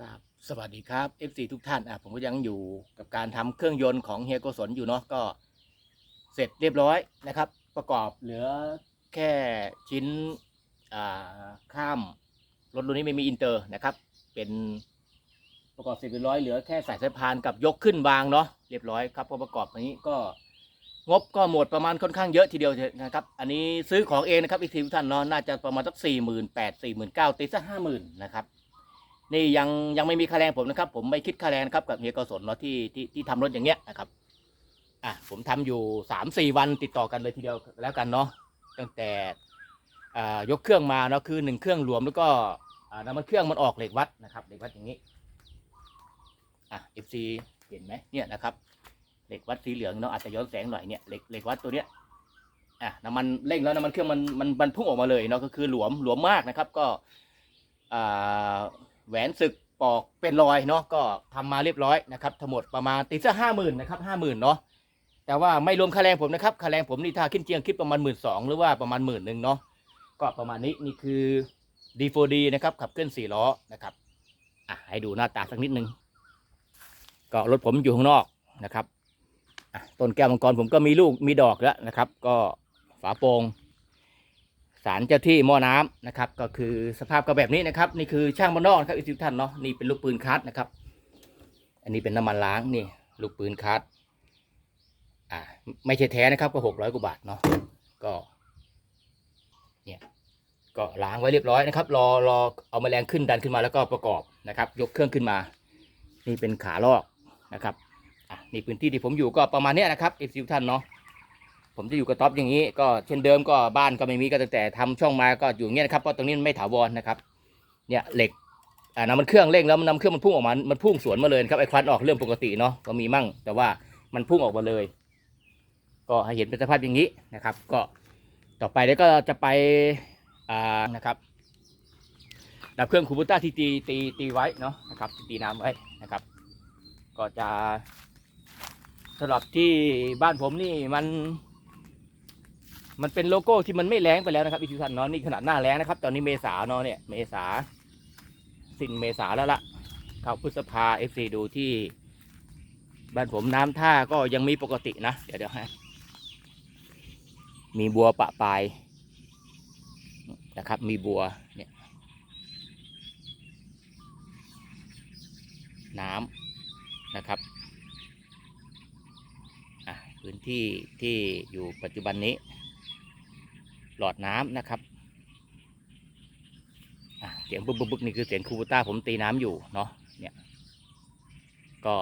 ครับสวัสดีครับ FC ทุกท่านอะผมก็ยังอยู่กับการทำเครื่องยนต์ของเฮียโกศลอยู่เนาะก็เสร็จเรียบร้อยนะครับ ประกอบเหลือแค่ชิ้นอ่าข้ามรถรุ่นนี้ไม่มีอินเตอร์นะครับ เป็นประกอบเสร็จเรียบร้อยเหลือแค่สายสายพานกับยกขึ้นวางเนาะเรียบร้อยครับพอประกอบอย่างนี้ก็งบก็หมดประมาณค่อนข้างเยอะทีเดียวนะครับ อันนี้ซื้อของเองนะครับอีกทีทุกท่านเนาะน่าจะประมาณสักสี่หมื่นแปดสี่หมื่นเก้าตีสักห้าหมื่นนะครับ นี่ยังยังไม่มีค่าแรงผมนะครับ ผมไม่คิดค่าแรงนะครับกับเฮียกศลเนาะที่ที่ที่ทำรถอย่างเงี้ยนะครับอะผมทำอยู่สามสี่วันติดต่อกันเลยทีเดียวแล้วกันเนาะตั้งแต่อ่ายกเครื่องมาเนาะคือหนึ่งเครื่องรวมแล้วก็อ่าน้ำมันเครื่องมันออกเหล็กวัดนะครับเหล็กวัดอย่างนี้อะ FC เห็นไหมเนี่ยนะครับเหล็กวัดสีเหลืองเนาะอาจจะย้อนแสงหน่อยเนี่ยเหล็กเหล็กวัดตัวเนี้ยอะน้ำมันเร่งแล้วน้ำมันเครื่องมันมันมันพุ่งออกมาเลยเนาะก็คือหลวมหลวมมากนะครับ ก็อ่า แหวนศึกปอกเป็นรอยเนาะก็ทำมาเรียบร้อยนะครับทั้งหมดประมาณตีสักห้าหมื่นนะครับห้าหมื่นเนาะแต่ว่าไม่รวมค่าแรงผมนะครับค่าแรงผมนี่ถ้าขึ้นเจียงคิดประมาณหมื่นสองหรือว่าประมาณหมื่นหนึ่งเนาะก็ประมาณนี้นี่คือ D4D นะครับขับเคลื่อนสี่ล้อนะครับอะให้ดูหน้าตาสักนิดนึงก็รถผมอยู่ข้างนอกนะครับต้นแก้วมังกรผมก็มีลูกมีดอกแล้วนะครับ ก็ฝาโปร่งารเจ้าที่หม้อน้ำนะครับ ก็คือสภาพก็แบบนี้นะครับ นี่คือช่างบ้านนอกนครับอีกทุกท่านเนาะนี่เป็นลูกปืนคัสนะครับ อันนี้เป็นน้ำมันล้างนี่ ลูกปืนคัสอ่าไม่ใช่แท้นะครับก็หกร้อยกว่าบาทเนาะก็เนี่ยก็ล้างไว้เรียบร้อยนะครับ รอรอเอาแมลงขึ้นดันขึ้นมาแล้วก็ประกอบนะครับ ยกเครื่องขึ้นมา นี่เป็นขาลอกนะครับอะนี่พื้นที่ที่ผมอยู่ก็ประมาณเนี้ยนะครับอีกทุกท่านเนาะ ผมจะอยู่กระต๊อบอย่างนี้ ก็เช่นเดิมก็บ้านก็ไม่มีก็ตั้งแต่ทำช่องมาก็อยู่เงี้ยนะครับเพราะตรงนี้มันไม่ถาวรนะครับ เนี่ยเหล็กอ่าน้ำมันเครื่องเร่งแล้วมันน้ำเครื่องมันพุ่งออกมา มันพุ่งสวนมาเลยครับไอ้ควันออกเรื่องปกติเนาะก็มีมั่ง แต่ว่ามันพุ่งออกมาเลย ก็ให้เห็นเป็นสภาพอย่างนี้นะครับ ก็ต่อไปแล้วก็จะไปอ่านะครับดับเครื่องคูบูต้าที่ตีตีตีไว้เนาะนะครับตีน้ำไว้นะครับ ก็จะสำหรับที่บ้านผมนี่มัน มันเป็นโลโก้ที่มันไม่แรงไปแล้วนะครับอีกทุกท่านเนาะนี่ขนาดหน้าแรงนะครับ ตอนนี้เมษาเนาะเนี่ยเมษาสิ้นเมษาแล้วละเข้าพฤษภาเอฟซีดูที่บ้านผมน้ำท่าก็ยังมีปกตินะ เดี๋ยวเดี๋ยวฮะมีบัวปะปลายนะครับ มีบัวเนี่ยน้ำนะครับพื้นที่ที่อยู่ปัจจุบันนี้ หลอดน้ำนะครับเสียงบึกบึกบึกนี่คือเสียงคูบูต้าผมตีน้ำอยู่เนาะเนี่ยก็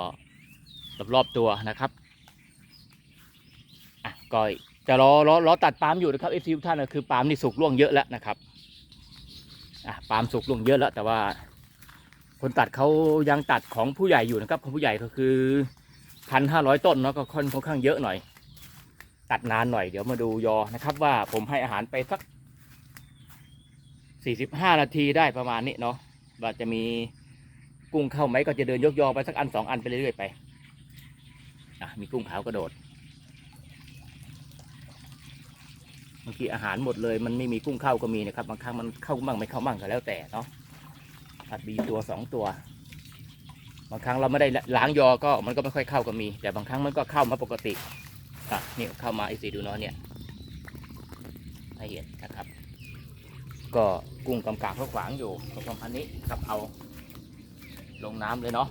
รอบๆตัวนะครับอะก็จะรอรอรอตัดปาล์มอยู่นะครับเอฟซีทุกท่านนะคือปาล์มนี่สุกล่วงเยอะแล้วนะครับอะปาล์มสุกล่วงเยอะแล้ว แต่ว่าคนตัดเขายังตัดของผู้ใหญ่อยู่นะครับของผู้ใหญ่ก็คือพันห้าร้อยต้นเนาะก็คนค่อนข้างเยอะหน่อย ตัดนานหน่อยเดี๋ยวมาดูยอนะครับ ว่าผมให้อาหารไปสักสี่สิบห้านาทีได้ประมาณนี้เนาะว่าจะมีกุ้งเข้าไหมก็จะเดินยกยอไปสักอันสองอันไปเรื่อยๆไปอะมีกุ้งขาวกระโดดบางทีอาหารหมดเลยมันไม่มีกุ้งเข้าก็มีนะครับบางครั้งมันเข้ามั่งไม่เข้ามั่งก็แล้วแต่เนาะอาจมีตัวสองตัวบางครั้งเราไม่ได้ล้างยอก็มันก็ไม่ค่อยเข้าก็มี แต่บางครั้งมันก็เข้ามาปกติ อะนี่เข้ามาไอซีดูเนาะเนี่ยให้เห็นนะครับ ก็กุ้งกำกับเขาขวางอยู่ก็ประมาณนี้ครับเอาลงน้ำเลยเนาะ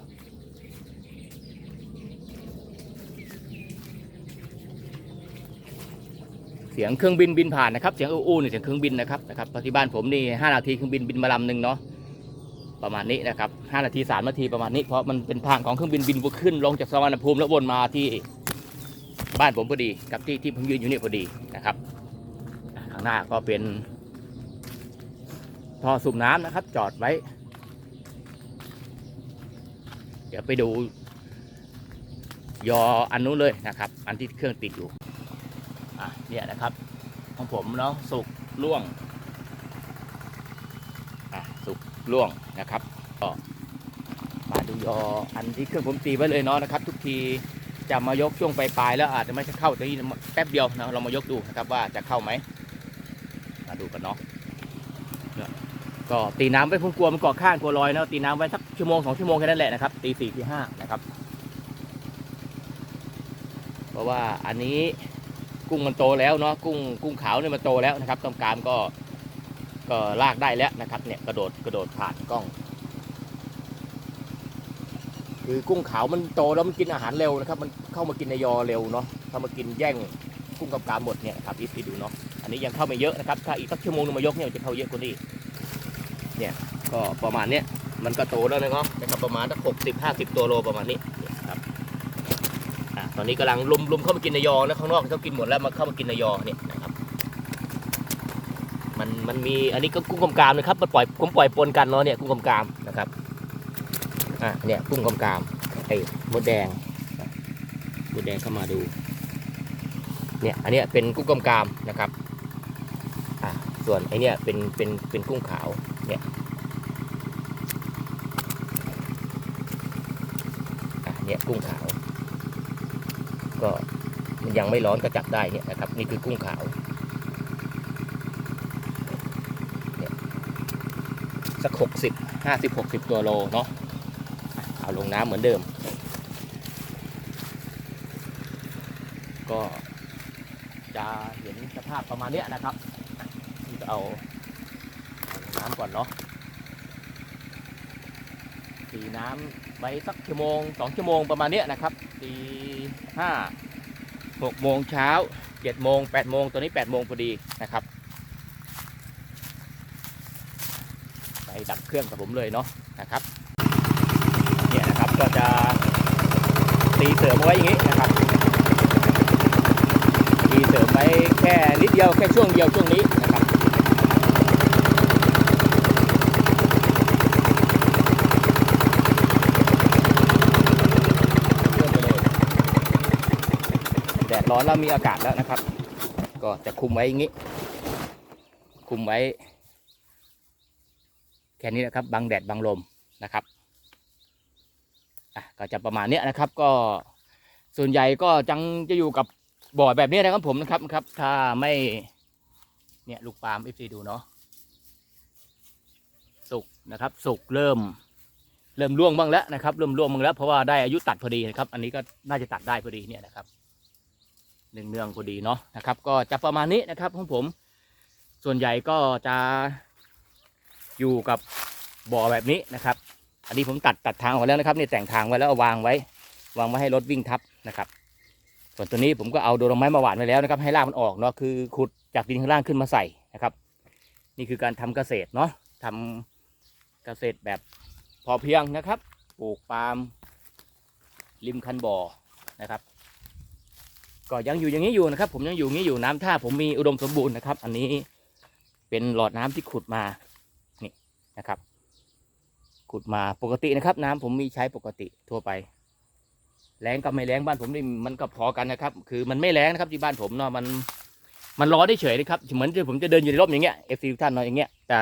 เสียงเครื่องบินบินผ่านนะครับ เสียงอู้ๆนี่เสียงเครื่องบินนะครับนะครับที่บ้านผมนี่ห้านาทีเครื่องบินบินมาลำหนึ่งเนาะประมาณนี้นะครับห้านาทีสามนาทีประมาณนี้เพราะมันเป็นทางของเครื่องบินบินขึ้นลงจากสวรรณภูมิแล้ววนมาที่ บ้านผมพอดีกับที่ที่ผมยืนอยู่นี่พอดีนะครับข้างหน้าก็เป็นท่อสูบน้ำนะครับ จอดไว้ เดี๋ยวไปดู ยออันนู้นเลยนะครับ อันที่เครื่องติดอยู่อะเนี่ยนะครับ ของผมเนาะสุกล่วงอะสุกล่วงนะครับก็มาดูยออันที่เครื่องผมตีไว้เลยเนาะนะครับ ทุกที จะมายกช่วงปลายๆแล้วอาจจะไม่เข้าตรงนี้แป๊บเดียวนะเรามายกดูนะครับว่าจะเข้าไหมมาดูกันเนาะก็ตีน้ำไว้ผมกลัวมันเกาะข้างกลัวลอยนะตีน้ำไว้สักชั่วโมงสองชั่วโมงแค่นั้นแหละนะครับตีสี่ตีห้านะครับ เพราะว่าอันนี้กุ้งมันโตแล้วเนาะกุ้งกุ้งขาวเนี่ยมันโตแล้วนะครับต้องการก็ก็ลากได้แล้วนะครับเนี่ยกระโดดกระโดดผ่านกล้อง คือกุ้งขาวมันโตแล้วมันกินอาหารเร็วนะครับ มันเข้ามากินในยอเร็วเนาะเข้ามากินแย่งกุ้งกับกามหมดเนี่ยครับอีพีดูเนาะอันนี้ยังเข้าไม่เยอะนะครับ ถ้าอีกสักชั่วโมงนึงมายกเนี่ยจะเข้าเยอะกว่านี้เนี่ยก็ประมาณเนี้ยมันก็โตแล้วนะครับนะครับประมาณสักหกสิบห้าสิบตัวโลประมาณนี้นครับอะตอนนี้กำลังลุมลุมเข้ามากินในยอนะข้างนอกเขากินหมดแล้วมาเข้ามากินในยอเนี่ยนะครับมันมันมีอันนี้ก็กุ้งกำกามนะครับมันปล่อยผมปล่อยปนกันเนาะเนี่ยกุ้งกำกาม อะเนี่ยกุ้งกำกามไอ้มดแดงมดแดงเข้ามาดู เนี่ยอันเนี้ยเป็นกุ้งกำกามนะครับอะส่วนไอเนี้ยเป็นเป็นเป็นกุ้งขาวเนี่ยอะเนี่ยกุ้งขาว ก็มันยังไม่ร้อนก็จับได้เนี่ยนะครับ นี่คือกุ้งขาวเนี่ยสักหกสิบห้าสิบหกสิบตัวโลเนาะ เอาลงน้ำเหมือนเดิม ก็จะเห็นสภาพประมาณเนี้ยนะครับนี่ก็เอาน้ำก่อนเนาะตีน้ำไว้สักชั่วโมงสองชั่วโมงประมาณเนี้ยนะครับตีห้าหกโมงเช้าเจ็ดโมงแปดโมงตัวนี้แปดโมงพอดีนะครับไปดับเครื่องกับผมเลยเนาะนะครับ ก็จะตีเสริมเอไว้อย่างนี้นะครับมีเสริมไว้แค่นิดเดียวแค่ช่วงเดียวช่วงนี้นะครับเลื่อนไปเลยแดดร้อนแล้วมีอากาศแล้วนะครับ ก็จะคุมไว้อย่างนี้ คุมไว้แค่นี้นะครับบังแดดบังลมนะครับ อะก็จะประมาณนี้นะครับ ก็ส่วนใหญ่ก็จังจะอยู่กับบ่อแบบนี้นะครับผมนะครับครับ ถ้าไม่เนี่ยลูกปาล์มเอฟซีดูเนาะสุกนะครับ สุกเริ่ม เริ่มร่วงบ้างแล้วนะครับ เริ่มร่วงบ้างแล้วเพราะว่าได้อายุตัดพอดีนะครับ อันนี้ก็น่าจะตัดได้พอดีเนี่ยนะครับหนึ่งเนืองพอดีเนาะนะครับ ก็จะประมาณนี้นะครับของผม ส่วนใหญ่ก็จะอยู่กับบ่อแบบนี้นะครับ อันนี้ผมตัดตัดทางออกแล้วนะครับเนี่ยแต่งทางไว้แล้วาวางไว้ วางไว้ให้รถวิ่งทับนะครับ ส่วนตัวนี้ผมก็เอาโดนไม้มาหว่านไว้แล้วนะครับ ให้รากมันออกเนาะคือขุดจากดินข้างล่างขึ้นมาใส่นะครับ นี่คือการทำเกษตรเนาะทำเกษตรแบบพอเพียงนะครับ ปลูกปาล์มริมคันบ่อนะครับ ก็ยังอยู่อย่างนี้อยู่นะครับ ผมยังอยู่อย่างนี้อยู่น้ำท่าผมมีอุดมสมบูรณ์นะครับ อันนี้เป็นหลอดน้ำที่ขุดมานี่นะครับ ขุดมาปกตินะครับ น้ำผมมีใช้ปกติทั่วไปแรงกับไม่แรงบ้านผมนี่มันก็พอกันนะครับ คือมันไม่แรงนะครับที่บ้านผมเนาะมันมันร้อนได้เฉยๆนะครับเหมือนที่ผมจะเดินอยู่ในร่มอย่างเงี้ยเอฟซีทุกท่านเนาะอย่างเงี้ยแต่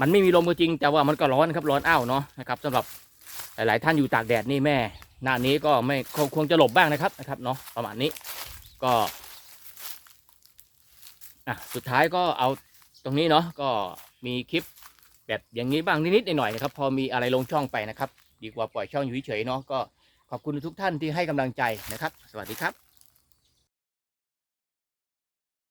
มันไม่มีลมก็จริงแต่ว่ามันก็ร้อนครับร้อนอ้าวเนาะนะครับสำหรับหลายๆท่านอยู่ตากแดดนี่แม่ หน้านี้ก็ไม่คงจะหลบบ้างนะครับนะครับเนาะประมาณนี้ก็อะสุดท้ายก็เอาตรงนี้เนาะก็มีคลิป แบบอย่างนี้บ้างนิดๆหน่อยๆนะครับพอมีอะไรลงช่องไปนะครับ ดีกว่าปล่อยช่องอยู่เฉยๆเนาะก็ขอบคุณทุกท่านที่ให้กำลังใจนะครับ สวัสดีครับ